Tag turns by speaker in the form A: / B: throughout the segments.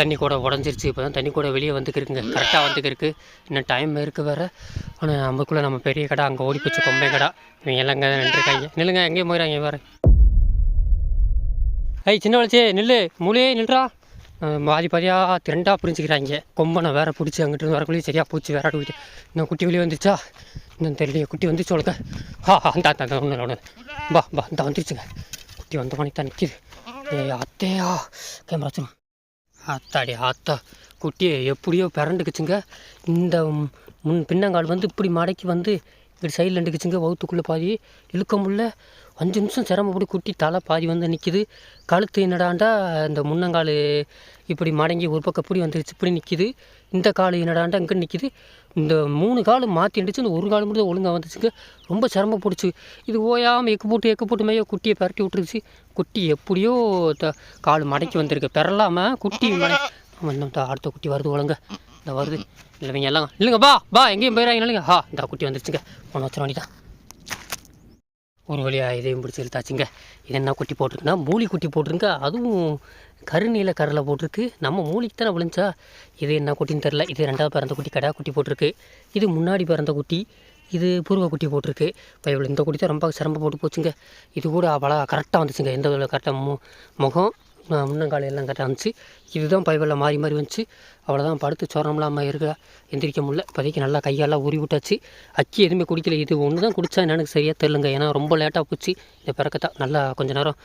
A: தண்ணி கூட உடஞ்சிருச்சு. இப்போ தான் தண்ணி கூட வெளியே வந்துக்கிருக்குங்க. கரெக்டாக வந்துக்கிருக்கு. இன்னும் டைம் இருக்கு வேறு. ஆனால் நமக்குள்ளே நம்ம பெரிய கடை அங்கே ஓடி போச்சு கொம்பை கடை. இவங்க எல்லாம் இங்கே நின்றுருக்காங்க. நில்லுங்க எங்கேயும் போயிடறாங்க வேறு. ஐய் சின்ன வளர்ச்சி நில்லு. மூலையே நில்றா. மாதி பாதி பாதியாக திரண்டாக புரிஞ்சுக்கிறாங்க. கொம்பனை வேற பிடிச்சி அங்கிட்டு வரக்குள்ளேயே சரியாக போச்சு வேற போயிட்டு இன்னும் குட்டி வெளியே வந்துச்சா இன்னும் தெரியலையே குட்டி வந்துச்சு உனக்கு. ஹா ஹா அந்த அந்த ஒன்று ஒன்று பா பா இந்த வந்துருச்சுங்க. குட்டி வந்த மணிக்கு தான் நிற்கிது ஏய் அத்தையா. கேமரா வச்சிரும் ஆத்தாடி ஆத்தா குட்டியை எப்படியோ பிறண்டுக்குச்சுங்க இந்த முன் பின்னங்கால் வந்து இப்படி மடக்கி வந்து இப்படி சைடில் நின்றுக்குச்சுங்க வவுத்துக்குள்ளே பாதி இழுக்க முடியல. அஞ்சு நிமிஷம் சிரமப்பட்டு குட்டி தலை பாதி வந்து நிற்கிது கழுத்து என்னடாண்டா இந்த முன்னங்கால் இப்படி மடங்கி ஒரு பக்கம் இப்படி வந்துருச்சு இப்படி நிற்கிது இந்த கால் என்னடாண்டா இங்கே நிற்கிது இந்த மூணு கால் மாற்றி இருந்துச்சு இந்த ஒரு கால் மட்டும் ஒழுங்காக வந்துச்சுங்க. ரொம்ப சிரமப்படுச்சு இது ஓயாமல் எக்கு போட்டு எக்கு போட்டு மேய குட்டியை பரட்டி விட்டுருச்சு. குட்டி எப்படியோ த கால் மடக்கி வந்திருக்கு. பெறலாமல் குட்டி மடை இன்னும் இந்த அடுத்த குட்டி வருது ஒழுங்க. இந்த வருது. இல்லைங்க எல்லாம் இல்லைங்க பா பா எங்கேயும் போயிடாங்க இல்லைங்க. ஹா இந்த குட்டி வந்துருச்சுங்க. ஒன்று வச்சிட வேண்டியதான் ஒரு வழியாக இதையும் பிடிச்சி இழுத்தாச்சுங்க. இது என்ன குட்டி போட்டிருக்குன்னா மூலி குட்டி போட்டிருங்க அதுவும் கருநீல கரில் போட்டிருக்கு. நம்ம மூலிக்கு தானே விழுந்துச்சா? இது என்ன குட்டின்னு தெரில இது ரெண்டாவது பிறந்த குட்டி கடா குட்டி போட்டிருக்கு. இது முன்னாடி பிறந்த குட்டி இது பூர்வ குட்டி போட்டிருக்கு. இப்போ இவ்வளோ இந்த குட்டி தான் ரொம்ப சிரமம் போட்டு போச்சுங்க. இது கூட அவ்வளோ கரெக்டாக வந்துச்சுங்க. எந்த கரெக்டாக மு முகம் அஹ் எல்லாம் கரெக்டாக வந்துச்சு இதுதான் பைவெல்லாம் மாறி மாறி வந்துச்சு. அவ்வளோதான் படுத்து சொரம்லாமல் இருக்க எந்திரிக்க முடியல. இப்போதைக்கு நல்லா கையெல்லாம் உரி விட்டாச்சு. அக்கி எதுவுமே குடிக்கல. இது ஒன்று தான் குடித்தா எனக்கு சரியாக தெரிலங்க ஏன்னா ரொம்ப லேட்டாக போச்சு. இந்த பிறக்கத்தான். நல்லா கொஞ்ச நேரம்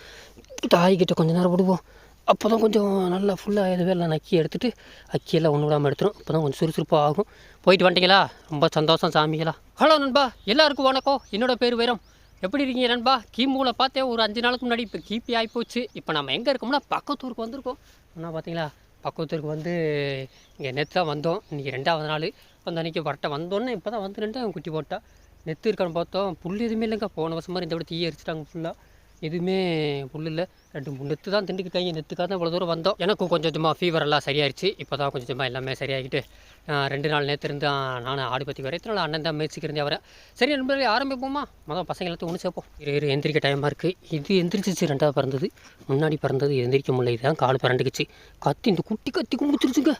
A: தாய்கிட்ட கொஞ்ச நேரம் விடுவோம். அப்போ தான் கொஞ்சம் நல்லா ஃபுல்லாக இதுவே எல்லாம் நக்கி எடுத்துகிட்டு அக்கியெல்லாம் ஒன்று விடாமல் எடுத்துரும். அப்போ தான் கொஞ்சம் சுறுசுறுப்பாக ஆகும். போயிட்டு வந்துட்டீங்களா ரொம்ப சந்தோஷம் சாமிங்களா ஹலோ நண்பா எல்லாருக்கும் வணக்கம். என்னோடய பேர் வைரம். எப்படி இருக்கீங்க நண்பா? கிமுவில் பார்த்தே ஒரு அஞ்சு நாளுக்கு முன்னாடி இப்போ கிபி ஆகிப்போச்சு இப்போ நம்ம எங்கே இருக்கோம்னா பக்கத்தூருக்கு வந்திருக்கோம். ஆனால் பார்த்தீங்களா பக்கத்தூருக்கு வந்து இங்கே நேற்று தான் வந்தோம். இன்றைக்கி ரெண்டாவது நாள். அந்த அன்றைக்கி வரட்ட வந்தோன்னே இப்போ தான் வந்து ரெண்டு குட்டி போட்டா. நெத்து இருக்கான்னு பார்த்தோம். புல் எதுவுமே இல்லைங்க. போன வருஷம் மாதிரி இந்த விட தீய எரிச்சிட்டாங்க ஃபுல்லாக எதுவுமே புல் இல்லை. ரெண்டு மூணு நெத்து தான் திண்டுக்கிட்டாங்க நெத்துக்காக தான் இவ்வளோ தூரம் வந்தோம். எனக்கும் கொஞ்சம் கொஞ்சமாக ஃபீவர் எல்லாம் சரியாயிருச்சு இப்போ தான் கொஞ்சம் கொஞ்சமாக எல்லாமே சரியாகிட்டு ரெண்டு நாள் நேற்று இருந்து நான் ஆடு பற்றி வர இத்தனை நாள் அண்ணன் தான் முயற்சிக்கிறேன் அவரை. சரி நண்பர்களே ஆரம்பிப்போமா? மொதல் பசங்க எல்லாத்தையும் ஒன்று சேர்ப்போம். இரு இரு எந்திரிக்க டைமாக இருக்குது இது எந்திரிச்சிச்சு ரெண்டாவது பிறந்தது. முன்னாடி பிறந்தது எந்திரிக்க முடியல. இதுதான் கால் பிறண்டுக்குச்சு கத்தி இந்த குட்டி கத்தி கும்பிச்சிருச்சுங்க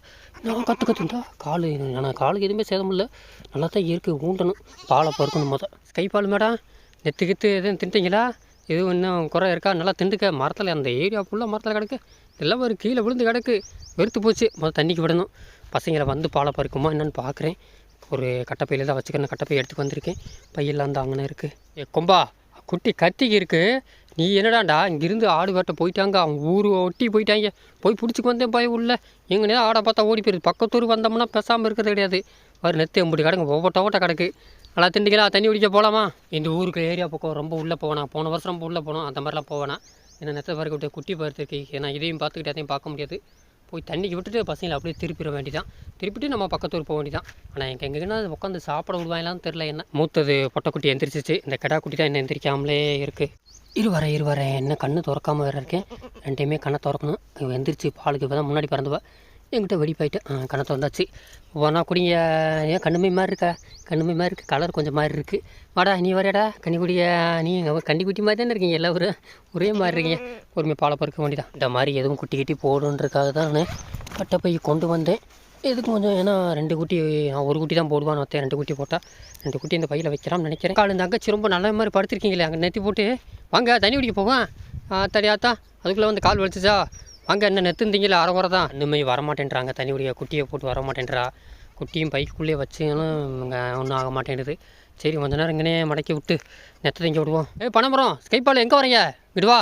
A: நான் கற்று கற்றுண்டா கால் நான் காலுக்கு எதுவுமே சேதம் இல்லை. நல்லா தான் இயற்கை ஊண்டணும். பாலை பறக்கணும் மொதல். கை பால் மேடம். நெத்து கித்து எதுவும் தின்ட்டீங்களா? எதுவும் இன்னும் குறை இருக்கா? நல்லா திண்டுக்க. மரத்தில் அந்த ஏரியா ஃபுல்லாக மரத்தில் கிடக்கு. எல்லாம் ஒரு கீழே விழுந்து கிடக்கு. வெறுத்து போச்சு. முதல் தண்ணிக்கு விடணும். பசங்களை வந்து பாலை பறிக்குமா என்னென்னு பார்க்குறேன். ஒரு கட்டப்பையில் தான் வச்சுக்கிறேன் கட்டப்பை எடுத்துக்கு வந்திருக்கேன். பையெல்லாம் அந்த அங்கே இருக்குது ஏ கொம்பா குட்டி கத்திக்கு இருக்கு. நீ என்னடாண்டா? இங்கிருந்து ஆடு வேட்ட போயிட்டாங்க. அவங்க ஊர் ஒட்டி போயிட்டாங்க. போய் பிடிச்சிக்கு வந்தேன் போய் உள்ள. எங்கனே ஆடை பார்த்தா ஓடி போயிருது. பக்கத்தூர் வந்தோம்னா பேசாமல் இருக்கிறது கிடையாது. வர நெத்து எம்படி கிடக்கு. ஒவ்வொட்ட ஓட்ட கிடக்கு. நல்லா திண்டுங்களா தண்ணி குடிக்க போகலாமா இந்த ஊருக்கு ஏரியா பக்கம் ரொம்ப உள்ளே போவேனா போன வருஷம் ரொம்ப உள்ளே போனோம். அந்த மாதிரிலாம் போவேனா ஏன்னா நெத்த பறக்க விட்டு குட்டி பறத்துருக்கு ஏன்னா இதையும் பார்த்துக்கிட்டு அதையும் பார்க்க முடியாது. போய் தண்ணிக்கு விட்டுட்டு பசங்களை அப்படியே திருப்பிட வேண்டியதான் திருப்பிட்டு நம்ம பக்கத்தூர் போக வேண்டிதான். ஆனால் எங்கே எங்கன்னா உட்காந்து சாப்பிட விடுவாங்களான்னு தெரில என்ன? மூத்தது பொட்டைக்குட்டி எந்திரிச்சிச்சு. இந்த கடா குட்டி தான் என்ன எந்திரிக்காமலே இருக்குது இரு வரேன் இரு என்ன கண்ணு திறக்காமல் வேறு இருக்கேன். ரெண்டையுமே கண்ணை திறக்கணும். இவன் எந்திரிச்சு பாலுக்கு இப்போ தான் முன்னாடி பிறந்தவ. என்கிட்ட வெடிப்பாயிட்டு ஆ கண்ணை திறந்தாச்சு போனா குடிங்க ஏன் கண்ணுமை மாதிரி இருக்கா? கண்ணுமை மாதிரி இருக்குது கலர் கொஞ்சம் மாதிரி இருக்குது வாடா நீ வரையடா கன்னிக்குடிய நீ கன்னிக்குட்டி மாதிரி தானே இருக்கீங்க எல்லோரும் ஒரே மாதிரி இருக்கீங்க. பொறுமை பாலை பொறுக்க வேண்டியதான் இந்த மாதிரி எதுவும் குட்டி குட்டி போடுன்றதுக்காக தான் நான் போய் கொண்டு வந்தேன். எதுக்கு கொஞ்சம் ஏன்னா ரெண்டு குட்டி ஒரு குட்டி தான் போடுவான்னு ஒருத்தன் ரெண்டு குட்டி போட்டால் ரெண்டு குட்டி இந்த பையில் வைக்கலாம்னு நினைக்கிறேன். கால் இந்த அங்கச்சி ரொம்ப நல்ல மாதிரி படுத்திருக்கீங்களே அங்கே நெத்தி போட்டு. வாங்க தண்ணி குடிக்க போவோம். தடியாத்தா அதுக்குள்ளே வந்து கால் வலிச்சிச்சா அங்கே என்ன நெத்துந்தீங்களா அரை குறை தான் இன்னுமே வரமாட்டேன்றாங்க தனியுடைய குட்டியை போட்டு வர மாட்டேன்றா குட்டியும் பைக்குள்ளேயே வச்சுங்களும் இங்கே ஒன்றும் ஆக மாட்டேங்குது சரி கொஞ்ச நேரம் இங்கேனே மடக்கி விட்டு நெத்தை திங்க விடுவோம். ஏ பணமரம் ஸ்கைப்பால் எங்கே வரீங்க விடுவா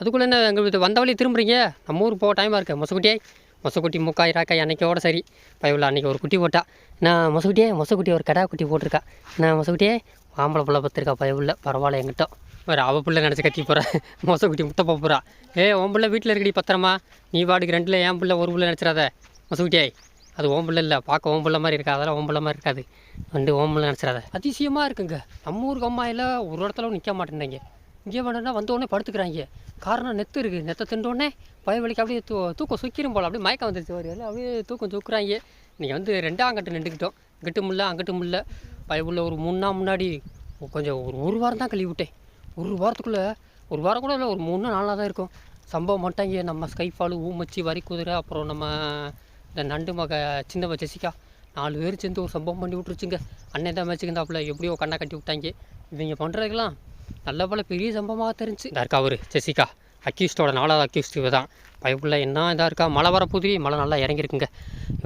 A: அதுக்குள்ளே என்ன எங்கள் வந்த வழி திரும்புறீங்க? நம்ம ஊருக்கு போக டைமாக இருக்குது மொசக்குட்டியை மொசக்குட்டி முக்காய் ராக்காய் அன்னைக்கோட சரி. பயவில் அன்றைக்கி ஒரு குட்டி போட்டா. நான் மொசக்குட்டியே மொசக்குட்டி ஒரு கடா குட்டி போட்டிருக்கா. நான் மொசக்குட்டியே ஆம்பளை பிள்ளை பத்திருக்கா பயவில் பரவாயில்ல எங்கிட்ட ஒரு அவள் பிள்ளை நினச்சி கத்தி போகிறா குட்டி முட்டை போக போகிறா ஏ உன் பிள்ளை வீட்டில் இருக்கடி பத்திரமா? நீ பாடுக்கு ரெண்டில் என் பிள்ளை ஒரு பிள்ளை நினச்சிடாத. மொசகுட்டியாய் அது ஓம் பிள்ளை இல்லை. பார்க்க ஓம் பிள்ளை மாதிரி இருக்கா? அதெல்லாம் ஓம் பிள்ளை மாதிரி இருக்காது. ரெண்டு ஓம் பிள்ளை நினச்சிடாத. அதிசயமாக இருக்குங்க. நம்ம ஊருக்கு அம்மாயில் ஒரு இடத்துல நிற்க மாட்டேன்றாங்க. இங்கே வேணும்னா வந்தோடனே படுத்துக்கிறாங்க. காரணம் நெத்து இருக்குது நெத்தை திண்டோடனே பயவலிக்கு அப்படியே தூ தூக்கம் சுக்கிரும் போல். அப்படியே மயக்கம் வந்துருச்சு. ஒரு எல்லாம் அப்படியே தூக்கம் தூக்குறாங்க நீங்கள் வந்து ரெண்டாம் கட்டு நின்றுக்கிட்டோம். இங்கிட்டு முல்ல அங்கிட்டு முல்ல பயவுள்ள ஒரு மூணு நாள் முன்னாடி கொஞ்சம் ஒரு ஒரு வாரம் தான் கழுவி விட்டேன். ஒரு வாரத்துக்குள்ளே ஒரு வாரம் கூட இல்லை ஒரு மூணு நாள் நாளாக தான் இருக்கும். சம்பவம் மாட்டாங்க நம்ம ஸ்கைஃபாலு ஊமச்சி வரி குதிரை அப்புறம் நம்ம இந்த நண்டு மக சின்னவ ஜெசிகா நாலு பேர் சேர்ந்து ஒரு சம்பவம் பண்ணி விட்ருச்சுங்க அண்ணன் தான் வச்சுக்கிந்தாப்புல எப்படியோ கண்ணை கட்டி விட்டாங்க. இவங்க பண்ணுறதுக்கெல்லாம் நல்ல போல பெரிய சம்பவமாக தெரிஞ்சு. இதாக இருக்கா அவர் ஜெசிகா. அக்யூஸ்டோட நாலாவது அக்யூஸ்ட் தான் பயப்புள்ள என்ன இதாக இருக்கா? மழை வர மழை நல்லா இறங்கிருக்குங்க.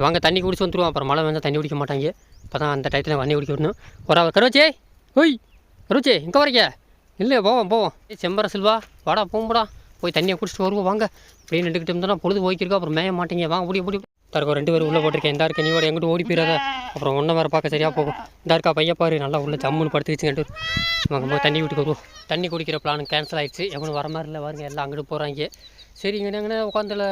A: வாங்க தண்ணி குடிச்சு வந்துருவோம். அப்புறம் மழை வந்தால் தண்ணி குடிக்க மாட்டாங்க. இப்போ தான் அந்த டயத்தில் தண்ணி குடிக்க விடணும் ஒரு கருவச்சே ஓய் கருவச்சே எங்கே வரீங்க இல்லை போவோம் போவோம். ஏய், செம்பர செல்வா வாடா போகும்போடா போய் தண்ணியை குடிச்சிட்டு வருவோம் வாங்க. இப்படியே நின்றுக்கிட்டு இருந்தோம்னா பொழுது போய்க்கிருக்கோம் அப்புறம் மேய மாட்டீங்க. வாங்க ஓடி ஓடி. தரக்கும் ரெண்டு பேரும் உள்ளே போட்டிருக்கேன். இந்த இருக்க நீ வாடி எங்கிட்ட ஓடி போயிடாத. அப்புறம் ஒன்றை வேறு பார்க்க சரியாக போகும். இந்த இருக்கா பையன் பாரு நல்லா உள்ள ஜம்முன்னு படுத்துக்கிச்சுங்கட்டு வாங்க போய் தண்ணி விட்டு வருவோம். தண்ணி குடிக்கிற பிளான் கேன்சல் ஆயிடுச்சு. எவனும் வர மாதிரி இல்லை பாருங்க எல்லாம் அங்கிட்டு போகிறாங்க சரி இங்கே எங்கே உட்காந்துல.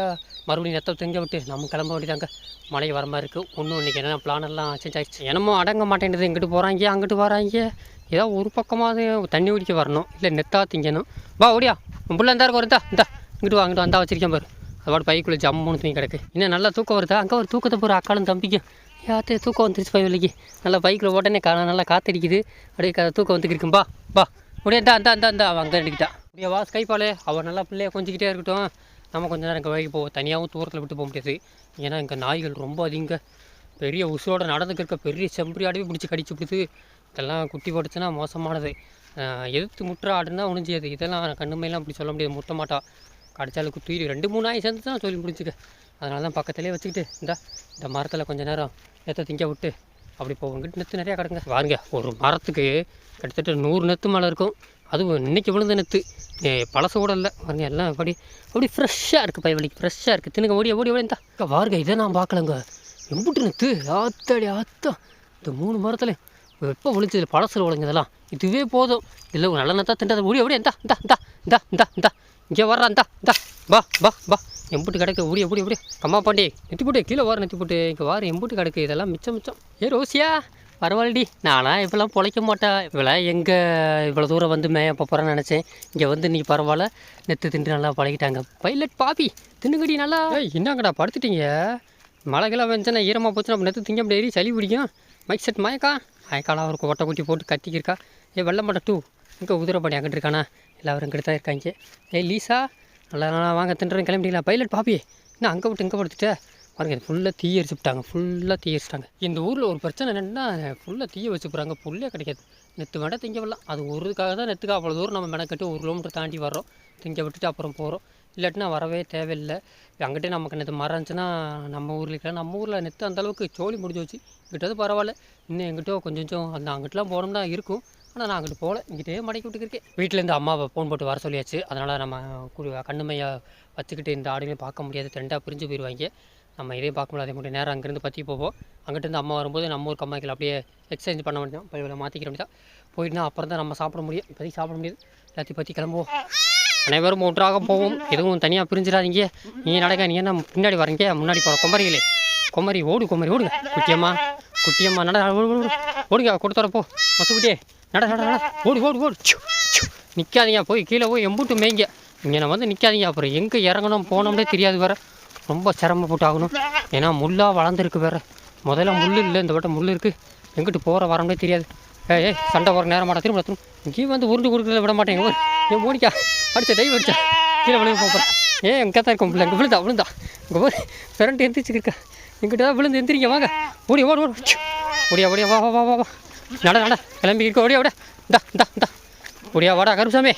A: மறுபடியும் நெத்த திங்க விட்டு நம்ம கிளம்ப வேண்டியதாங்க. மழை வர மாதிரி இருக்குது ஒன்றும் இன்றைக்கி என்ன பிளான் எல்லாம் சேஞ்ச் ஆகிடுச்சு என்னமோ அடங்க மாட்டேன்றது இங்கிட்டு போகிறாங்க அங்கிட்டு வராங்க. ஏதோ ஒரு பக்கமாவது தண்ணி குடிக்க வரணும் இல்லை நெத்தாக திங்கணும். வா ஓடியா. உன் பிள்ளை இருந்தா இருக்கும் இந்தா இந்தா. இங்கிட்டு வா வந்தால் வந்தா வச்சிருக்கேன் பாரு. அதோட பைக்குள்ளே ஜம்முன்னு தூங்கி கிடக்கு. இன்னும் நல்லா தூக்கம் வருதா? அங்கே ஒரு தூக்கத்தை போகிற அக்காலும் தம்பிக்கும். யாத்தே தூக்கம் வந்துருச்சு பை விலைக்கு நல்லா பைக்கில் உடனே கா நல்லா காத்தடிக்குது. அப்படியே தூக்கம் வந்துக்கிருக்கும் பா பா. முடியா இந்தா இந்தா இந்தா இந்தா. அவன் அங்கே நிற்கிட்டா அப்படியே வா ஸ்கைப்பாலே அவன் நல்லா பிள்ளைய கொஞ்சிக்கிட்டே இருக்கட்டும். நம்ம கொஞ்சம் நேரம் இங்கே வழிக்கு போவோம். தனியாகவும் தூரத்தில் விட்டு போக முடியாது. ஏன்னா இங்கே நாய்கள் ரொம்ப அதிக பெரிய உசுரோட நடந்துக்க இருக்க பெரிய செம்பரியாடவே பிடிச்சி கடிச்சு பிடிச்சி இதெல்லாம் குட்டி போட்டுச்சுன்னா மோசமானது. எதிர்த்து முற்ற ஆடுனா ஒழிஞ்சியது இதெல்லாம் கண்ணுமையெல்லாம் அப்படி சொல்ல முடியாது. முட்ட மாட்டா. கடிச்சாலும் குத்தி ரெண்டு மூணு நாய் சேர்ந்து தான் சொல்லி முடிச்சுக்க. அதனால தான் பக்கத்துலேயே வச்சுக்கிட்டு இந்த இந்த மரத்தில் கொஞ்சம் நேரம் நெத்தை திங்க விட்டு அப்படி போவோம் இங்கிட்டு நெத்து நிறையா கிடங்க பாருங்க ஒரு மரத்துக்கு கிட்டத்தட்ட நூறு நெத்து மேலே இருக்கும். அதுவும் இன்றைக்கி விழுந்த நெத்து. பழச கூட இல்லை. பாருங்க எல்லாம் அப்படி அப்படி ஃப்ரெஷ்ஷாக இருக்குது பைவலிக்கு ஃப்ரெஷ்ஷாக இருக்குது தின்னுங்க ஓடி ஓடி ஓடி இந்தா. அக்கா, பாருங்க இதை நான் பார்க்கலங்க. எம்புட்டு நெத்து. ஆத்தாடி ஆத்தா இந்த மூணு மரத்தில் எப்போ விழிச்சது பழசில் ஒழிஞ்சதெல்லாம் இதுவே போதும். இல்லை ஒரு நல்ல நெத்தா திண்டாத ஓடி ஓடி இந்தா இந்தா இந்தா இந்தா இந்தா இந்தா. இங்கே வர்றா இந்தா இந்தா. பா பா பா எம்புட்டு கிடக்கு. ஓடி ஓடி ஓடி. கம்மா பாண்டி நெத்தி போட்டு கீழே வார நெத்தி போட்டு. இங்கே வார எம்புட்டு கிடக்கு. இதெல்லாம் மிச்சம் மிச்சம். ஏ ரோசியா பரவாயில்லடி. நானா இப்பெல்லாம் பொழைக்க மாட்டேன். இவளை எங்கே இவ்வளோ தூரம் வந்து மேய போகிறேன்னு நினச்சேன். இங்கே வந்து நீ பரவாயில்ல. நெத்து தின்று நல்லா பழகிட்டாங்க. பைலட் பாபி தின்னுங்கடி நல்லா. என்னங்கடா படுத்துட்டீங்க? மழைக்கெல்லாம் வந்துச்சுன்னா ஈரமாக போச்சுன்னா அப்போ நெத்து திங்க முடியாது. சளி பிடிக்கும். Mic set மயக்கா? மயக்காலாம் ஒரு ஒட்டை குட்டி போட்டு கத்திக்கிருக்கா? ஏ வெள்ளம் டூ. இங்கே உதிரப்படி அங்கிட்டு இருக்கானா? எல்லாரும் இங்கிட்டு தான் இருக்காங்க. ஏய் லீசா? நல்லா நல்லா வாங்க தின்றேன் கிளம்பிட்டீங்களா? பைலட் பாப்பி என்ன அங்கே விட்டு இங்கே படுத்துட்ட? பாருங்க ஃபுல்லாக தீ எரிச்சுட்டாங்க ஃபுல்லாக தீ எரிச்சிட்டாங்க. இந்த ஊரில் ஒரு பிரச்சனை என்னென்னா ஃபுல்லாக தீயை வச்சு போகிறாங்க புல்லே கிடைக்காது. நெத்து வேண்டாம் திங்க விடலாம் அது ஒருக்காக தான் நெத்துக்கு அவ்வளோ தூரம் நம்ம மெனக்கட்டு ஒரு கிலோமீட்டர் தாண்டி வர்றோம். திங்க விட்டுட்டு அப்புறம் போகிறோம் இல்லாட்டினா வரவே தேவையில்லை. அங்கிட்டே நமக்கு நேற்று மரம் இருந்துச்சுன்னா நம்ம ஊரில் இருக்கலாம். நம்ம ஊரில் நெற்று அந்த அளவுக்கு சோழி முடிஞ்சு வச்சு இங்கிட்டது பரவாயில்ல. இன்னும் எங்கிட்டோ கொஞ்சம் கொஞ்சம் அந்த அங்கிட்டலாம் போனோம்னா இருக்கும். ஆனால் நான் அங்கிட்டு போகல. இங்கிட்டே மடக்கி விட்டுக்கிருக்கேன் வீட்டிலேருந்து அம்மாவை ஃபோன் போட்டு வர சொல்லியாச்சு. அதனால் நம்ம கண்ணுமையை வச்சுக்கிட்டு இந்த ஆடுகளையும் பார்க்க முடியாது. ரெண்டாக பிரிஞ்சு போயிடுவாங்க நம்ம இதே பார்க்க முடியாது. மட்டும் நேரம் அங்கேருந்து பற்றி போவோம். அங்கிட்டேருந்து அம்மா வரும்போது நம்ம ஊர் கம்மாய்க்கில் அப்படியே எக்ஸ்சேஞ்ச் பண்ண முடியும் இப்போ மாற்றிக்கிற வேண்டியதான் போயிட்டுனா அப்புறம் தான் நம்ம சாப்பிட முடியும். இப்போதைக்கு சாப்பிட முடியாது. எல்லாத்தையும் பற்றி கிளம்புவோம். அனைவரும் ஒன்றாக போவோம். எதுவும் தனியாக பிரிஞ்சிடாதீங்க. நீ நடக்க நீ என்ன பின்னாடி வரீங்க? முன்னாடி போகிற கொம்பரிகளே. கொமரி ஓடு குமரி ஓடுங்க. குட்டியம்மா குட்டியம்மா நட ஓடு ஓடுங்க கொடுத்துறப்போ மசுக்குட்டியே நட நட நட. ஓடு ஓடு ஓடு. நிற்காதீங்க போய் கீழே போய் எம்பூட்டு மேய்ங்க. இங்கே நான் வந்து நிற்காதீங்க அப்புறம் எங்கே இறங்கணும் போனோம்னே தெரியாது வேற. ரொம்ப சிரமப்பட்டாகணும். ஏன்னா முள்ளாக வளர்ந்துருக்கு வேறு. முதல்ல முள் இல்லை இந்த வட்டம் முள் இருக்குது எங்கிட்டு போகிற வரம்னே தெரியாது. ஏய் ஏய் சண்டை வர நேரம் மாட்டா திரும்ப திரும்ப இங்கேயும் வந்து உருண்டு கொடுக்குறத விட மாட்டேங்க ஒரு ஏன் மோனிக்கா அடிச்ச டைவ் அடிச்சா. கீழே விழுந்து போகிறேன் ஏன் எங்கே தான் இருக்கும் பிள்ளை இங்கே விழுந்தா விழுந்தா. இங்கே போய் பிறண்டு எந்திரிச்சுக்கிருக்கா எங்கிட்ட தான் விழுந்து எந்திரிங்க வாங்க. ஓடி ஓடு ஓடு. ஓடியா ஓடியா வா வா வா வா வா. நட நட. கிளம்பி இருக்க ஓடியா விட இந்தா இந்தா இந்தா. ஓடியா வாடா கருசாமி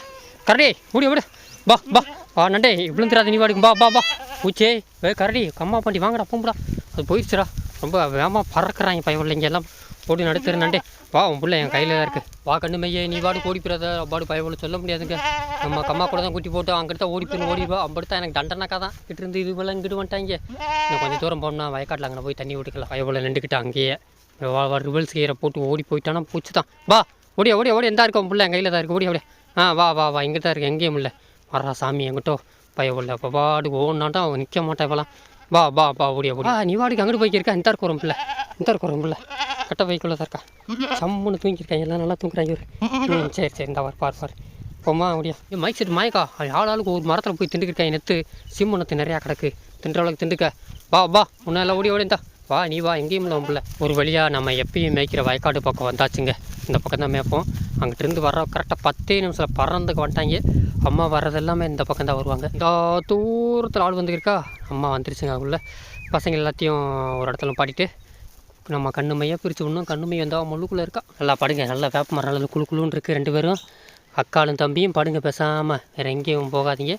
A: கரடி ஓடியா விட பா பா வா நண்டே விழுந்துடாத நீ வாடிக்கும் பா பா பா பூச்சே ஏ கரடி கம்மா பண்ணி வாங்கடா பூம்புடா அது போயிடுச்சுடா. ரொம்ப வேகமாக பறக்கிறாங்க பயவில்லை இங்கே எல்லாம். ஓடி நடத்துறேன் நண்டே. வா உன் பிள்ளை என் கையில் தான் இருக்குது வா கண்ணு மையே நீ வாடு ஓடி போயிடாத. அப்பாடு பயவில் சொல்ல முடியாதுங்க. நம்ம கம்மா கூட தான் குட்டி போட்டு அங்கிட்ட தான் ஓடி போய் ஓடி வா தான் எனக்கு தண்டனாக்கா தான். கிட்ட இருந்து இது போல இங்கிட்டு வந்துட்டாங்க. நான் கொஞ்சம் தூரம் போனால் வயக்காட்டில் அங்கே போய் தண்ணி விட்டுக்கலாம் பயவில் நின்றுக்கிட்டு அங்கேயே. ரிவல்ஸ் கீரை போட்டு ஓடி போயிட்டானா பூச்சி தான் வா ஓடியா ஓடியா ஓடி. எந்தா இருக்க உன் பிள்ளை என் கையில் தான் இருக்குது ஓடி அப்படியே ஆ வா வா வா. இங்கே தான் இருக்கு. எங்கேயும் இல்லை. வரா சாமி எங்கிட்டோ. பயவில் இப்போ பாடு ஓடனாட்டா அவன் நிற்க மாட்டான் இப்போலாம் வா வா வா. ஓடியா ஓடியா நீ வாடிக்கு அங்கிட்டு போய்க்கிருக்கா. இந்த இருக்கு பிள்ளை. இந்த இருக்கு பிள்ளை. கட்ட பைக்குள்ள தான் இருக்கா சம்முன்னு தூங்கியிருக்காங்க எல்லாம் நல்லா தூங்குறாங்க இவரு. சரி சரி இந்த பார் பார் பார். போமா முடியா ஏ மைக் செட் மாயக்கா. ஆள் ஆளுக்கு ஒரு மரத்தில் போய் திண்டுக்கிருக்காங்க நெத்து சிம்மனத்து நிறையா கிடக்கு. தின்ற அளவுக்கு திண்டுக்க வா வா முன்னெல்லாம் ஓடி ஓடி இந்தா. வா நீ வா எங்கேயும் இல்லை உன் பிள்ளை ஒரு வழியாக நம்ம எப்பயும் மேய்க்கிற வயக்காடு பக்கம் வந்தாச்சுங்க. இந்த பக்கம் தான் மேய்ப்போம். அங்கிட்டிருந்து வர கரெக்டாக பத்தே நிமிஷத்தில் பறந்துக்கு வந்துட்டாங்க. அம்மா வர்றது எல்லாமே இந்த பக்கம் தான் வருவாங்க. இந்த தூரத்தில் ஆள் வந்துருக்கா அம்மா வந்துருச்சுங்க உள்ள பசங்க எல்லாத்தையும் ஒரு இடத்துல பாடிட்டு இப்போ நம்ம கண்ணு மையாக பிரித்து விடணும். கண்ணு மையம் வந்தால் முள்ளுக்குள்ளே இருக்கா? நல்லா படுங்க. நல்லா வேப்ப மரம் நல்லா குழு குழுன்னு இருக்குது ரெண்டு பேரும். அக்காலும் தம்பியும் படுங்க பேசாமல் வேறு எங்கேயும் போகாதீங்க.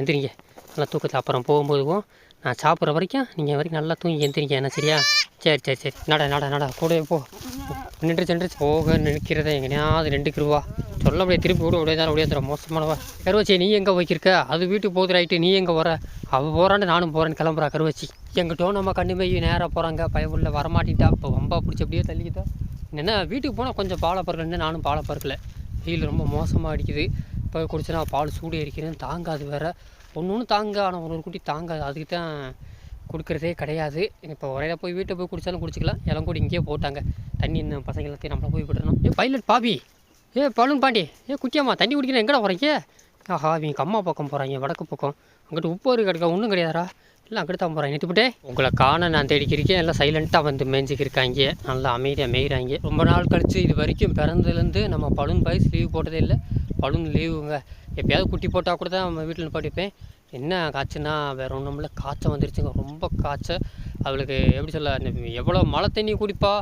A: எந்திரிங்க. நல்லா தூக்கத்தில் அப்புறம் போகும்போது நான் சாப்பிட்ற வரைக்கும் நீங்கள் வரைக்கும் நல்லா தூங்கி எந்திரிங்க. என்ன சரியா? சரி சரி சரி. நட நட நட. கூட போ. நின்றுச்சு நின்றுச்சு. போக நிற்கிறத எங்கேயாவது ரெண்டுக்கு ரூபா சொல்ல அப்படியே திருப்பி விட உடைய முடியாது தர மோசமானவா கருவச்சி நீ எங்கே போய்க்கிருக்க? அது வீட்டுக்கு போகுது ரைட்டு நீ எங்கே வர அவள் போகிறான்னு நானும் போகிறேன்னு கிளம்புறா கருவச்சி. எங்கிட்டோ நம்ம கண்ணு நேராக போகிறாங்க பயவுள்ள வரமாட்டிட்டா இப்போ வம்பா பிடிச்சி அப்படியே தள்ளிக்கிட்டா. என்ன வீட்டுக்கு போனால் கொஞ்சம் பாலை பறக்கலன்னு நானும் பாலை பறக்கல வெயில் ரொம்ப மோசமாக அடிக்குது. இப்போ குடிச்சனா பால் சூடு எரிக்கிறேன்னு தாங்காது வேறு. ஒன்று ஒன்று தாங்க ஆனால் ஒரு ஒரு குட்டி தாங்காது. அதுக்கு தான் கொடுக்குறதே கிடையாது. இப்போ ஒரே போய் வீட்டை போய் குடித்தாலும் குடிச்சிக்கலாம். இளங்கூடி இங்கேயே போட்டாங்க. தண்ணி இந்த பசங்க எல்லாத்தையும் நம்மளை போய் விடணும் ஏ பைலட் பாபி. ஏ பலூன் பாண்டி. ஏ குட்டியம்மா தண்ணி குடிக்கணும் எங்கடா போகிறீங்க ஆஹா இவங்க அம்மா பக்கம் போகிறாங்க வடக்கு பக்கம். அங்கிட்டு உப்பு ஒரு கிடக்க ஒன்றும் கிடையாதா இல்லை அங்கிட்டு தான் போகிறேன் நிறுத்திவிட்டே உங்களை காண நான் தேடிக்கிருக்கேன். எல்லாம் சைலண்ட்டாக வந்து மேய்ஞ்சிக்கிருக்காங்க நல்லா அமைதியாக மேய்கிறாங்க ரொம்ப நாள் கழித்து இது வரைக்கும் பிறந்ததுலேருந்து நம்ம பலூன் பாய்ஸ் லீவ் போட்டதே இல்லை. பலூன் லீவுங்க எப்பயாவது குட்டி போட்டால் கூட தான் நம்ம வீட்டில் படிப்பேன். என்ன காய்ச்சல்னா வேறு ஒன்றும் இல்லை. காய்ச்சல் வந்துருச்சுங்க. ரொம்ப காய்ச்சல். அவளுக்கு எப்படி சொல்ல எவ்வளோ மழை தண்ணி குடிப்பா?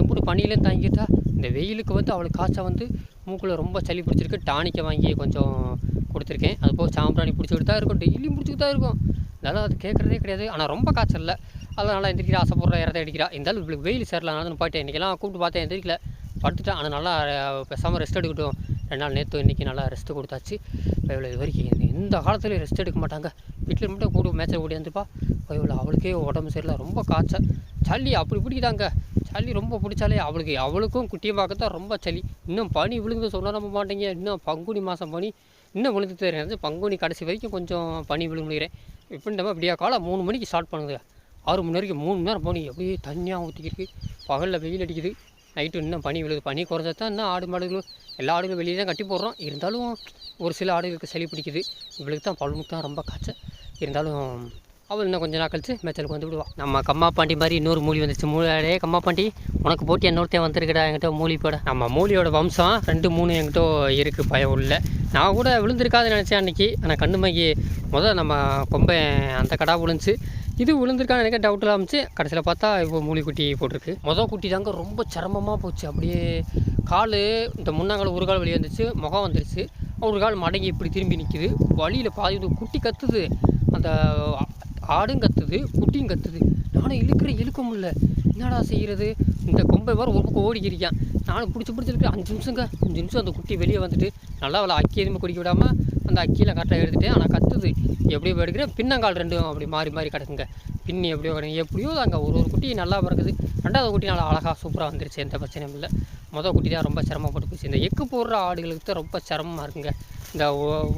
A: எப்படி பனியிலையும் தாங்கிட்டா. இந்த வெயிலுக்கு வந்து அவளுக்கு காய்ச்சல் வந்து மூக்கில் ரொம்ப சளி பிடிச்சிருக்கு. டானிக்கை வாங்கி கொஞ்சம் கொடுத்துருக்கேன். அது போக சாம்பிராணி பிடிச்சிக்கிட்டு தான் இருக்கும். டெய்லியும் பிடிச்சிக்கிட்டு தான் இருக்கும். அதனால் அது கேட்குறதே கிடையாது. ஆனால் ரொம்ப காய்ச்சல் இல்லை. அதனால் நல்லா எந்திரிக்கிறா ஆசைப்படுற இடத்த அடிக்கிறா. இருந்தாலும் இவளுக்கு வெயில் சேரலாம் நான் போயிட்டேன் இன்றைக்கெல்லாம் கூப்பிட்டு பார்த்தேன் எந்திரிக்கல. படுத்துட்டேன் ஆனால் நல்லா பேசாமல் ரெஸ்ட் எடுக்கட்டும். ரெண்டு நாள் நேற்று இன்றைக்கி நல்லா ரெஸ்ட்டு கொடுத்தாச்சு. இப்போ இவ்வளோ இது வரைக்கும் எந்த- காலத்துலேயும் காலத்துலையும் ரெஸ்ட் எடுக்க மாட்டாங்க. வீட்டில் மட்டும் கூட மேட்சை ஓடியாந்துப்பா இப்போ இவ்வளோ அவளுக்கே உடம்பு சரியில்லை. ரொம்ப காய்ச்சல். சளி அப்படி பிடிக்குதாங்க. சளி ரொம்ப பிடிச்சாலே அவளுக்கு அவளுக்கும் குட்டியை பார்க்கத்தான் ரொம்ப சளி. இன்னும் பனி விழுந்து சொன்னால் நம்ப மாட்டேங்க. இன்னும் பங்குனி மாதம் பனி இன்னும் விழுந்து தெரியாது பங்குனி கடைசி வரைக்கும் கொஞ்சம் பனி விழுங்குறேன் இப்போ நம்ம இப்படியா விடியா காலம் மூணு மணிக்கு ஸ்டார்ட் பண்ணுது ஆறு மணி வரைக்கும் மூணு மணி நேரம் பனி அப்படியே தண்ணியாக ஊற்றிக்கிருக்கு பகலில் வெயில் அடிக்குது. நைட்டு இன்னும் பனி விழுது. பனி குறைஞ்சா தான் இன்னும் ஆடு மாடுகளும் எல்லா ஆடுகளும் வெளியே தான் கட்டி போடுறோம். இருந்தாலும் ஒரு சில ஆடுகளுக்கு சளி பிடிக்குது. இவளுக்கு தான் பழுமுக்கு தான் ரொம்ப காய்ச்சல். இருந்தாலும் அவள் இன்னும் கொஞ்சம் நாள் கழிச்சு மேச்சலுக்கு வந்து விடுவாள் நம்ம கம்மா பாண்டி மாதிரி இன்னொரு மூலி வந்துச்சு. மூலியாடே கம்மா பாண்டி உனக்கு போட்டி இன்னொருத்தன் வந்திருக்கடா என்கிட்ட மூலி போட. நம்ம மூலியோட வம்சம் ரெண்டு மூணு என்கிட்ட இருக்குது பயம் உள்ள. நான் கூட விழுந்திருக்காதுன்னு நினச்சேன் அன்றைக்கி ஆனால் கண்ணுமைக்கு முதல் நம்ம கொம்பை அந்த கடா விழுந்துச்சு. இது விழுந்திருக்கான்னு எனக்கு டவுட்டில் இருந்துச்சு. கடைசியில் பார்த்தா இப்போ மூலி குட்டி போட்டிருக்கு. மொதல் குட்டி தாங்க ரொம்ப சிரமமாக போச்சு. அப்படியே கால் இந்த முன்னாங்கால் ஒரு கால் வெளியே வந்துச்சு. முகம் வந்துருச்சு. ஒரு கால் மடங்கி இப்படி திரும்பி நிற்கிது வழியில் பாதி குட்டி கத்துது. அந்த ஆடும் கத்துது குட்டியும் கத்துது. நானும் இழுக்கிற இழுக்க முடியல. என்னடா செய்கிறது இந்த கொம்பை வர ஒரு பக்கம் ஓடிக்கிறியான் நானும் பிடிச்சி பிடிச்சி இழுக்கிறேன். அஞ்சு நிமிஷங்க. அஞ்சு நிமிஷம் அந்த குட்டி வெளியே வந்துட்டு நல்லா அவளை அக்கி எதுவுமே குடிக்க விடாமல் அந்த அக்கியில் கரெக்டாக எடுத்துட்டேன் ஆனால் கத்துது. எப்படியோ எடுக்கிறேன். பின்னங்கால் ரெண்டும் அப்படி மாறி மாறி கிடக்குங்க. பின்னி எப்படியோ கிடக்கு எப்படியோ அங்கே ஒரு ஒரு குட்டி நல்லா பிறக்குது. ரெண்டாவது குட்டி நல்லா அழகாக சூப்பராக வந்துருச்சு. எந்த பிரச்சனையும் இல்லை. மொதல் குட்டி தான் ரொம்ப சிரமப்பட்டு போச்சு இந்த எக்கு போடுற ஆடுகளுக்கு தான் ரொம்ப சிரமமாக இருக்குங்க. இந்த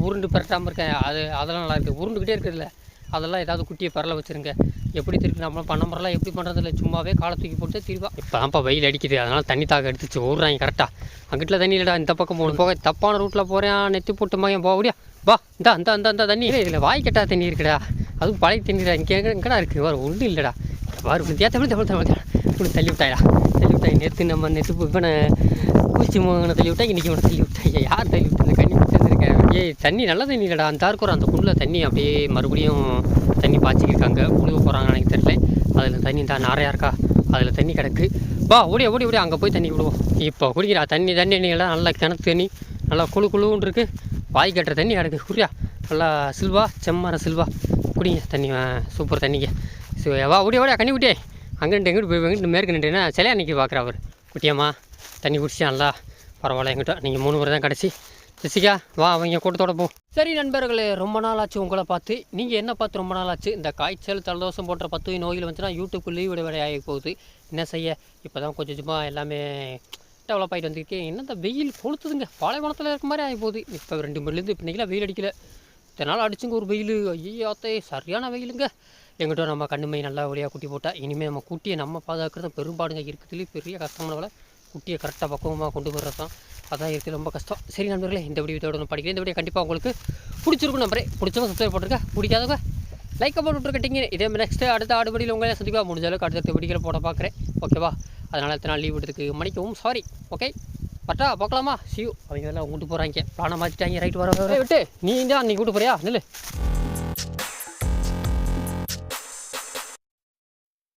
A: உருண்டு பரட்டாமல் இருக்கேன். அது அதெல்லாம் நல்லா இருக்குது உருண்டுக்கிட்டே இருக்குதுல்ல அதெல்லாம் ஏதாவது குட்டியை பரல வச்சுருங்க. எப்படி திருப்பி நம்ம பண்ண முறைலாம் எப்படி பண்ணுறதில்ல சும்மாவே காலை தூக்கி போட்டு திருப்பா இப்போ தான்ப்பா வெயில் அடிக்குது. அதனால் தண்ணி தாக எடுத்துச்சு. ஓடுறாங்க கரெக்டாக அங்கிட்ட தண்ணி இல்லைடா இந்த பக்கம் போகணும். போக தப்பான ரூட்டில் போகிறேன் நெத்தி போட்டு மகன் போக முடியா? வா இந்த அந்த அந்த அந்த தண்ணி. இதில் வாய் கெட்டா தண்ணி இருக்குடா. அதுவும் பழைய தண்ணிடா. இங்கே எங்கே எங்கடா இருக்குது வேறு ஒன்றும் இல்லைடா. வாரு வித்தியா தமிழ் தமிழ் தமிழ் இப்படி தள்ளி விட்டாயா தள்ளி விட்டாய். நேற்று நம்ம நேற்று நான் பூச்சி மோகனை தள்ளி விட்டா இன்றைக்கி இவனை தள்ளி விட்டாய். யார் தள்ளி விட்டு இந்த கண்ணி? ஏய் தண்ணி நல்ல தண்ணி இல்லைடா. அந்த இருக்கிற அந்த குண்டில் தண்ணி அப்படியே மறுபடியும் தண்ணி பாய்ச்சிக்கிருக்காங்க. உழுவ போகிறாங்கன்னு எனக்கு தெரியல. அதில் தண்ணி தான் நிறையா இருக்கா? அதில் தண்ணி கிடக்கு. வா ஓடி ஓடி ஓடி அங்கே போய் தண்ணி விடுவோம் இப்போ குடிக்கிறா தண்ணி தண்ணி எல்லாம் நல்லா கிணத்து தண்ணி நல்லா குழு குழுன்னு இருக்கு. வாய் கட்டுற தண்ணி கிடக்கு. குடியா? நல்லா சில்வா செம்மர சில்வா. குடிங்க தண்ணி சூப்பர் தண்ணிங்க. சரி, வா ஓடி ஓடியா கண்ணி குட்டியே. அங்கிட்டு எங்கிட்டு போய் எங்கிட்டு மேற்கு நின்றுனா சிலையா அன்றைக்கி பார்க்குறா அவர். குட்டியாம்மா தண்ணி குடிச்சியான்ல பரவாயில்ல எங்கிட்ட. நீங்கள் மூணு பேர் தான் கிடச்சி ஜெசிகா வா அவங்க கூட்டத்தோட போ. சரி நண்பர்களே ரொம்ப நாள் ஆச்சு உங்களை பார்த்து. நீங்கள் என்ன பார்த்து ரொம்ப நாள் ஆச்சு இந்த காய்ச்சல் ஜலதோஷம் போன்ற பத்து நோய்கள் வந்துச்சுன்னா யூடியூப்க்கு லீவ் விட ஆகி போகுது. என்ன செய்ய? இப்போ தான் கொஞ்சம் கொஞ்சமாக எல்லாமே டெவலப் ஆகிட்டு வந்திருக்கேன் என்ன இந்த வெயில் கொளுத்துதுங்க? பாலைவனத்தில் இருக்க மாதிரி ஆகி போகுது. இப்போ ரெண்டு மணிலேருந்து இப்போ வெயில் அடிக்கல. இத்தனை நாள் அடிச்சுங்க ஒரு வெயில். ஐயாத்தே சரியான வெயிலுங்க. எங்கிட்ட நம்ம கண்ணுமை நல்லா வழியாக குட்டி போட்டால் இனிமேல் நம்ம குட்டியை நம்ம பாதுகாக்கிறது பெரும்பாடுங்க. இருக்கிறதுலே பெரிய கஷ்டமான வேலை. குட்டியை கரெக்டாக பக்குவமாக கொண்டு வர்றது தான் அதான் இருக்குது ரொம்ப கஷ்டம். சரி நண்பர்களே இந்த வீடியோட நான் படிக்கிறேன். இந்த வீடியோ கண்டிப்பாக உங்களுக்கு பிடிச்சிருக்கும் நம்பரே பிடிச்சவங்க சப்ஸ்கிரைப் போட்டிருக்க பிடிக்காதவங்க லைக்கை போட்டு விட்டுருக்கட்டிங்க இதே நெக்ஸ்ட்டு அடுத்த ஆடுபடியில் உங்களே சந்திப்பா முடிஞ்ச அளவுக்கு அடுத்த வீடியோவில் போட பார்க்குறேன். ஓகேவா அதனால் எத்தனை நாள் லீவ் விடுறதுக்கு மன்னிக்கவும். சாரி ஓகே பட்டா பார்க்கலாமா? சியூ அவங்க எல்லாம் கூட்டு போகிறாங்க பிளானை மாற்றிட்டாங்க ரைட் வர விட்டு. நீ தான் நீ கூட்டு போறியா? நில்லு.